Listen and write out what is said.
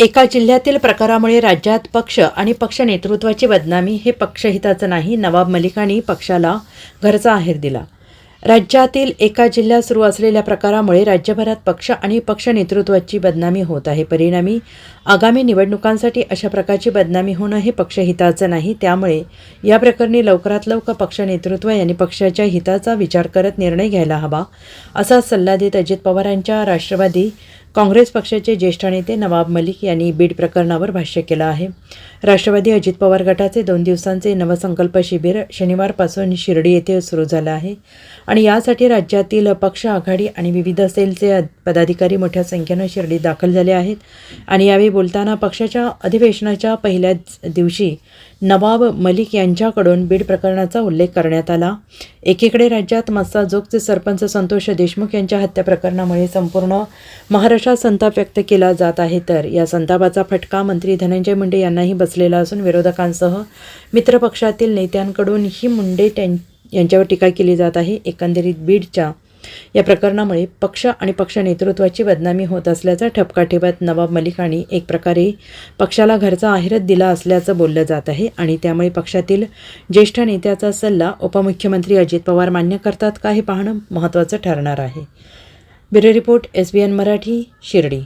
एका जिल्ह्यातील प्रकारामुळे राज्यात पक्ष आणि पक्ष नेतृत्वाची बदनामी हे पक्षहिताचं नाही नवाब मलिकांनी पक्षाला घरचा आहेर दिला. राज्यातील एका जिल्ह्यात सुरू असलेल्या प्रकारामुळे राज्यभरात पक्ष आणि पक्ष नेतृत्वाची बदनामी होत आहे. परिणामी आगामी निवडणुकांसाठी अशा प्रकारची बदनामी होणं हे पक्षहिताचं नाही. त्यामुळे या प्रकरणी लवकरात लवकर पक्ष नेतृत्व यांनी पक्षाच्या हिताचा विचार करत निर्णय घ्यायला हवा असा सल्ला देत अजित पवारांच्या राष्ट्रवादी काँग्रेस पक्षाचे ज्येष्ठ नेते नवाब मलिक यांनी बीड प्रकरणावर भाष्य केलं आहे. राष्ट्रवादी अजित पवार गटाचे दोन दिवसांचे नवसंकल्प शिबिर शनिवारपासून शिर्डी येथे सुरू झालं आहे आणि यासाठी राज्यातील पक्ष आघाडी आणि विविध सेलचे पदाधिकारी मोठ्या संख्येनं शिर्डीत दाखल झाले आहेत. आणि यावेळी बोलताना पक्षाच्या अधिवेशनाच्या पहिल्याच दिवशी नवाब मलिक यांच्याकडून बीड प्रकरणाचा उल्लेख करण्यात आला. एकीकडे राज्यात मस्साजोगचे सरपंच संतोष देशमुख यांच्या हत्या प्रकरणामुळे संपूर्ण महाराष्ट्रात संताप व्यक्त केला जात आहे. तर या संतापाचा फटका मंत्री धनंजय मुंडे यांनाही बसलेला असून विरोधकांसह मित्रपक्षातील नेत्यांकडून ही मुंडे त्यां यांच्यावर टीका केली जात आहे. एकंदरीत बीडच्या या प्रकरणामुळे पक्ष आणि पक्ष नेतृत्वाची बदनामी होत असल्याचा ठपका ठेवत नवाब मलिकांनी एक प्रकारे पक्षाला घरचा आहिरत दिला असल्याचं बोललं जात आहे आणि त्यामुळे पक्षातील ज्येष्ठ नेत्याचा सल्ला उपमुख्यमंत्री अजित पवार मान्य करतात का हे पाहणं महत्त्वाचं ठरणार आहे. Bureau report S B N Marathi Shirdi.